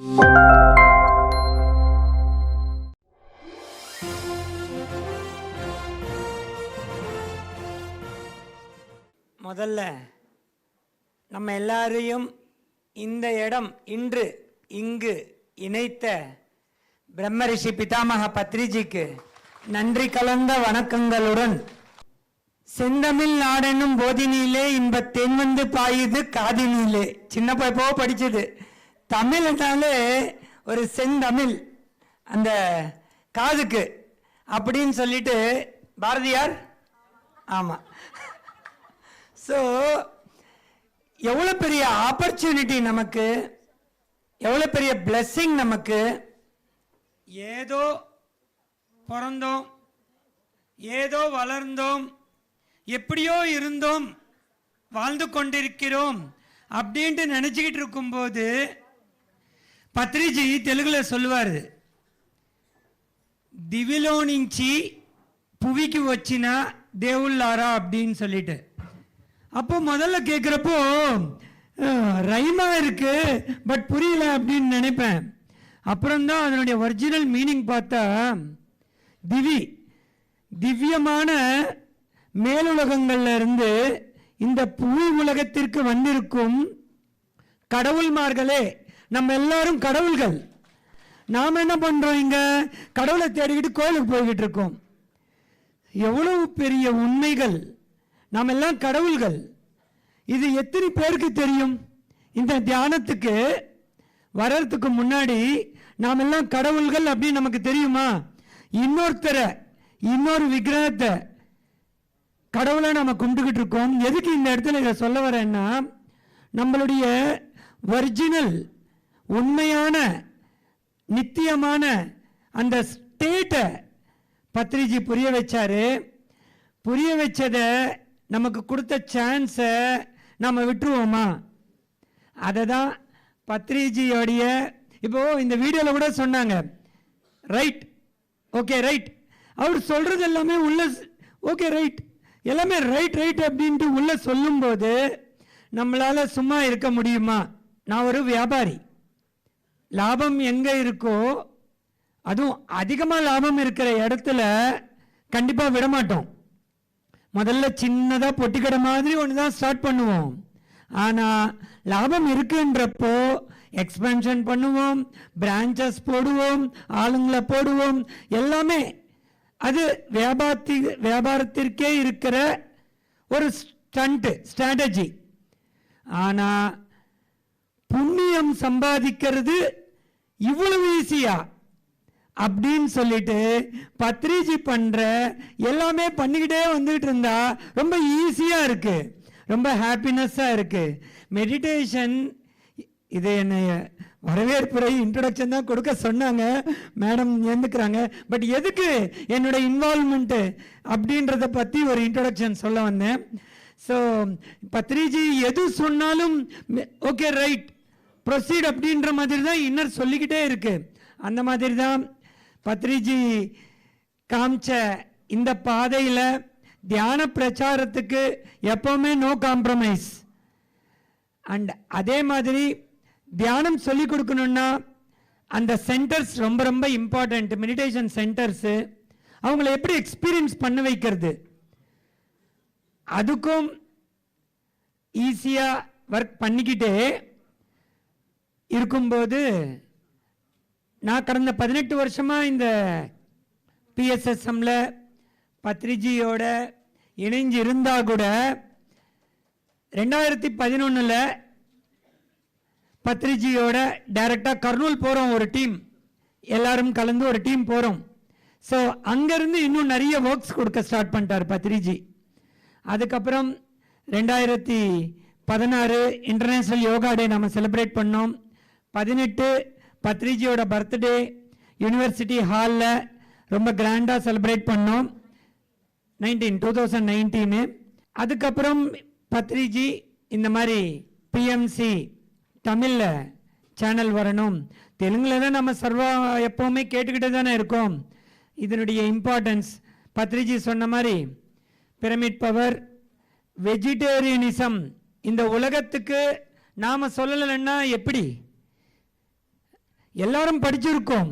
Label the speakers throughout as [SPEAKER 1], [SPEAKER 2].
[SPEAKER 1] முதல்ல நம்ம எல்லாரையும் இந்த இடம் இன்று இங்கு இணைத்த பிரம்மரிஷி பிதாமக பத்ரிஜிக்கு நன்றி கலந்த வணக்கங்களுடன் செந்தமிழ் நாடென்னும் போதினிலே இன்பத் தென் வந்து பாயுது காதினிலே. சின்ன போ படிச்சது. தமிழ்னாலே ஒரு செந்தமிழ். அந்த காதுக்கு அப்படின்னு சொல்லிட்டு பாரதியார்? ஆமாம் ஸோ எவ்வளோ பெரிய ஆப்பர்ச்சுனிட்டி நமக்கு? எவ்வளோ பெரிய பிளெஸ்ஸிங் நமக்கு? ஏதோ பிறந்தோம் ஏதோ வளர்ந்தோம் எப்படியோ இருந்தோம் வாழ்ந்து கொண்டிருக்கிறோம் அப்படின்ட்டு நினச்சிக்கிட்டு இருக்கும்போது பத்ரிஜி தெலுங்குல சொல்லுவார் దివిలో నుంచి புவிக்கு వచ్చిన దేవుళ్ళారా அப்படின்னு சொல்லிட்டு அப்போ முதல்ல கேட்குறப்போ ரைமா இருக்கு பட் புரியல அப்படின்னு நினைப்பேன் அப்புறம்தான் அதனுடைய ஒரிஜினல் மீனிங் பார்த்தா திவி திவ்யமான மேலுலகங்கள்ல இருந்து இந்த புவி உலகத்திற்கு வந்திருக்கும் கடவுள்மார்களே நம்ம எல்லாரும் கடவுள்கள். நாம் என்ன பண்ணுறோம் இங்கே? கடவுளை தேடிக்கிட்டு கோயிலுக்கு போய்கிட்டு இருக்கோம். எவ்வளவு பெரிய உண்மைகள். நாம் எல்லாம் கடவுள்கள். இது எத்தனை பேருக்கு தெரியும்? இந்த தியானத்துக்கு வர்றதுக்கு முன்னாடி நாம் எல்லாம் கடவுள்கள் அப்படின்னு நமக்கு தெரியுமா? இன்னொருத்தரை இன்னொரு விக்கிரகத்தை கடவுளை நம்ம கும்பிட்டுக்கிட்டு இருக்கோம். எதுக்கு இந்த இடத்துல இதை சொல்ல வரேன்னா நம்மளுடைய ஒரிஜினல் உண்மையான நித்தியமான அந்த ஸ்டேட்டை பத்ரிஜி புரிய வச்சாரு. புரிய வச்சதை நமக்கு கொடுத்த சான்ஸை நம்ம விட்டுருவோமா? அதை தான் பத்ரிஜியோடைய இப்போ இந்த வீடியோவில் கூட சொன்னாங்க. ரைட் ஓகே ரைட் அவர் சொல்றது எல்லாமே உள்ள ஓகே ரைட் எல்லாமே ரைட் ரைட் அப்படின்ட்டு உள்ள சொல்லும்போது நம்மளால சும்மா இருக்க முடியுமா? நான் ஒரு வியாபாரி. லாபம் எங்கே இருக்கோ அதுவும் அதிகமாக லாபம் இருக்கிற இடத்துல கண்டிப்பாக விட மாட்டோம் முதல்ல சின்னதாக பொட்டிக்கடை மாதிரி ஒன்று தான் ஸ்டார்ட் பண்ணுவோம். ஆனால் லாபம் இருக்குன்றப்போ எக்ஸ்பென்ஷன் பண்ணுவோம் பிரான்ச்சஸ் போடுவோம் ஆளுங்களை போடுவோம் எல்லாமே. அது வியாபாரத்தி வியாபாரத்திற்கே இருக்கிற ஒரு ஸ்டண்ட்டு ஸ்ட்ராட்டஜி ஆனால் புண்ணியம் சம்பாதிக்கிறது இவ்வளவு ஈஸியா அப்படின்னு சொல்லிட்டு பத்ரிஜி பண்ணுற எல்லாமே பண்ணிக்கிட்டே வந்துகிட்டு இருந்தா ரொம்ப ஈஸியாக இருக்கு. ரொம்ப ஹாப்பினஸ்ஸாக இருக்கு. மெடிடேஷன் இது என்னை வரவேற்புரை இன்ட்ரடக்ஷன் தான் கொடுக்க சொன்னாங்க. மேடம் ஏந்துக்கிறாங்க. பட் எதுக்கு என்னோட இன்வால்மெண்ட்டு அப்படின்றத பற்றி ஒரு இன்ட்ரடக்ஷன் சொல்ல வந்தேன். ஸோ பத்ரிஜி எது சொன்னாலும் ஓகே ரைட் ப்ரொசீட் அப்படின்ற மாதிரி தான் இன்னர் சொல்லிக்கிட்டே இருக்கு. அந்த மாதிரி தான் பத்ரிஜி காமிச்ச இந்த பாதையில் தியான பிரச்சாரத்துக்கு எப்பவுமே நோ காம்ப்ரமைஸ் அண்ட் அதே மாதிரி தியானம் சொல்லி கொடுக்கணுன்னா அந்த சென்டர்ஸ் ரொம்ப ரொம்ப இம்பார்ட்டண்ட் மெடிடேஷன் சென்டர்ஸு அவங்கள எப்படி எக்ஸ்பீரியன்ஸ் பண்ண வைக்கிறது? அதுக்கும் ஈஸியாக ஒர்க் பண்ணிக்கிட்டே இருக்கும்போது நான் கடந்த பதினெட்டு வருஷமாக இந்த பிஎஸ்எஸ்எம்மில் பத்ரிஜியோட இணைஞ்சு இருந்தால் கூட ரெண்டாயிரத்தி பதினொன்றில் பத்ரிஜியோட டைரெக்டாக கர்னூல் போகிறோம் ஒரு டீம். எல்லாரும் கலந்து ஒரு டீம் போகிறோம் ஸோ அங்கேருந்து இன்னும் நிறைய ஒர்க்ஸ் கொடுக்க ஸ்டார்ட் பண்ணிட்டார் பத்ரிஜி அதுக்கப்புறம் ரெண்டாயிரத்தி பதினாறு இன்டர்நேஷ்னல் யோகா டே நம்ம செலிப்ரேட் பண்ணோம். பதினெட்டு பத்ரிஜியோட பர்த்டே யூனிவர்சிட்டி ஹாலில் ரொம்ப கிராண்டாக செலிப்ரேட் பண்ணோம். நைன்டீன் டூ தௌசண்ட் நைன்டீனு அதுக்கப்புறம் பத்ரிஜி இந்த மாதிரி பிஎம்சி தமிழில் சேனல் வரணும். தெலுங்கில் தான் நம்ம சர்வா எப்போவுமே கேட்டுக்கிட்டு தானே இருக்கோம். இதனுடைய இம்பார்ட்டன்ஸ் பத்ரிஜி சொன்ன மாதிரி பிரமிட் பவர் வெஜிடேரியனிசம் இந்த உலகத்துக்கு நாம் சொல்லலைன்னா எப்படி? எல்லாரும் படிச்சிருக்கோம்.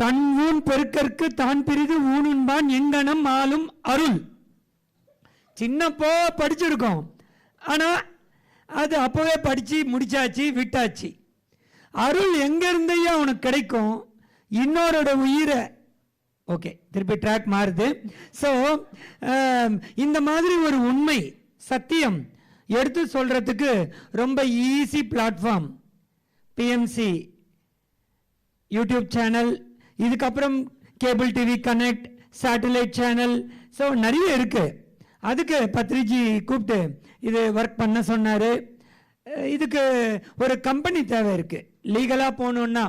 [SPEAKER 1] தன் ஊன் பெருக்கற்கு தான் பிரிது ஊனுண்பான் எங்கனம் ஆளும் அருள். சின்னப்போ படிச்சிருக்கோம். ஆனா அது அப்போவே படிச்சு முடிச்சாச்சு விட்டாச்சு. அருள் எங்க இருந்தையா உனக்கு கிடைக்கும். இன்னொரோட உயிரை ஓகே திருப்பி ட்ராக் மாறுது. ஸோ இந்த மாதிரி ஒரு உண்மை சத்தியம் எடுத்து சொல்றதுக்கு ரொம்ப easy platform PMC YouTube channel இதுக்கப்புறம் cable TV connect satellite channel so நிறைய இருக்குது அதுக்கு பத்ரிஜி கூப்பிட்டு இது ஒர்க் பண்ண சொன்னார். இதுக்கு ஒரு கம்பெனி தேவை இருக்குது லீகலாக போகணுன்னா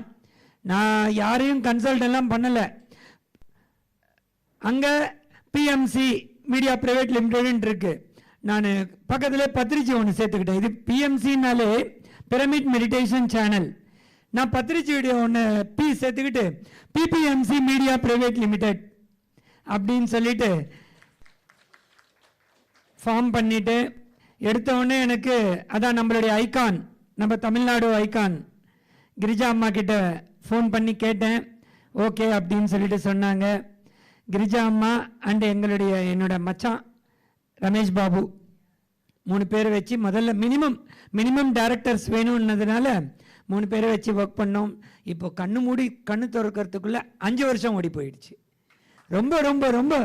[SPEAKER 1] நான் யாரையும் கன்சல்ட் எல்லாம் பண்ணலை. அங்கே பிஎம்சி மீடியா பிரைவேட் லிமிடெடுன்னு இருக்குது நான் பக்கத்தில் பத்திரிச்சை ஒன்று சேர்த்துக்கிட்டேன். இது பிஎம்சினாலே பிரமிட் மெடிடேஷன் சேனல் நான் பத்திரிச்சு வீடியோ ஒன்று பி சேர்த்துக்கிட்டு பிபிஎம்சி மீடியா பிரைவேட் லிமிடெட் அப்படின்னு சொல்லிட்டு ஃபார்ம் பண்ணிட்டு எடுத்த உடனே எனக்கு அதான் நம்மளுடைய ஐகான் நம்ம தமிழ்நாடு ஐகான் கிரிஜா அம்மா கிட்ட ஃபோன் பண்ணி கேட்டேன். ஓகே அப்படின்னு சொல்லிட்டு சொன்னாங்க. கிரிஜா அம்மா அண்ட் எங்களுடைய என்னோட மச்சான் ரமேஷ் பாபு. மூணு பேரை வச்சு முதல்ல மினிமம் மினிமம் டேரக்டர்ஸ் வேணும்னதுனால மூணு பேரை வச்சு ஒர்க் பண்ணோம். இப்போ கண்ணு மூடி கண்ணு திறக்கிறதுக்குள்ளே அஞ்சு வருஷம் ஓடி போயிடுச்சு. ரொம்ப ரொம்ப ரொம்ப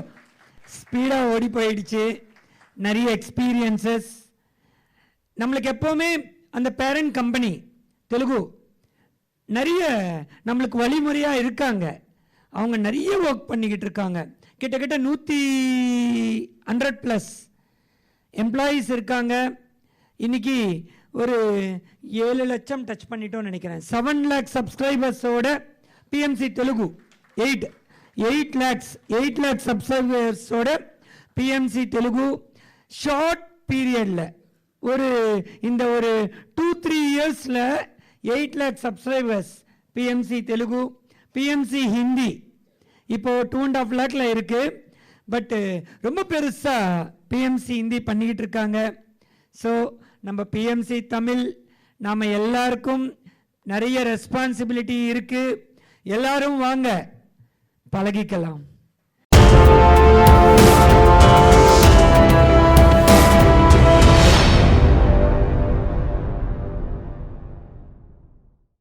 [SPEAKER 1] ஸ்பீடாக ஓடி போயிடுச்சு. நிறைய எக்ஸ்பீரியன்சஸ் நம்மளுக்கு எப்போவுமே அந்த பேரண்ட் கம்பெனி தெலுங்கு நிறைய நம்மளுக்கு வழிமுறையாக இருக்காங்க. அவங்க நிறைய ஒர்க் பண்ணிக்கிட்டு இருக்காங்க. கிட்டத்தட்ட நூற்றி ஹண்ட்ரட் ப்ளஸ் எம்ப்ளாயீஸ் இருக்காங்க. இன்னைக்கு ஒரு ஏழு லட்சம் டச் பண்ணிட்டோம்னு நினைக்கிறேன். Seven lakh சப்ஸ்கிரைபர்ஸோட PMC Telugu eight eight lakhs eight lakh சப்ஸ்கிரைபர்ஸோட PMC Telugu short பீரியடில் ஒரு இந்த ஒரு டூ த்ரீ இயர்ஸில் eight lakh subscribers PMC Telugu PMC Hindi இப்போ டூ அண்ட் ஆஃப் லேக்கில் இருக்குது பட்டு ரொம்ப பெருசாக பிஎம்சி ஹிந்தி பண்ணிக்கிட்டு இருக்காங்க. ஸோ நம்ம பிஎம்சி தமிழ் நாம் எல்லாருக்கும் நிறைய ரெஸ்பான்சிபிலிட்டி இருக்குது எல்லாரும் வாங்க பழகிக்கலாம்.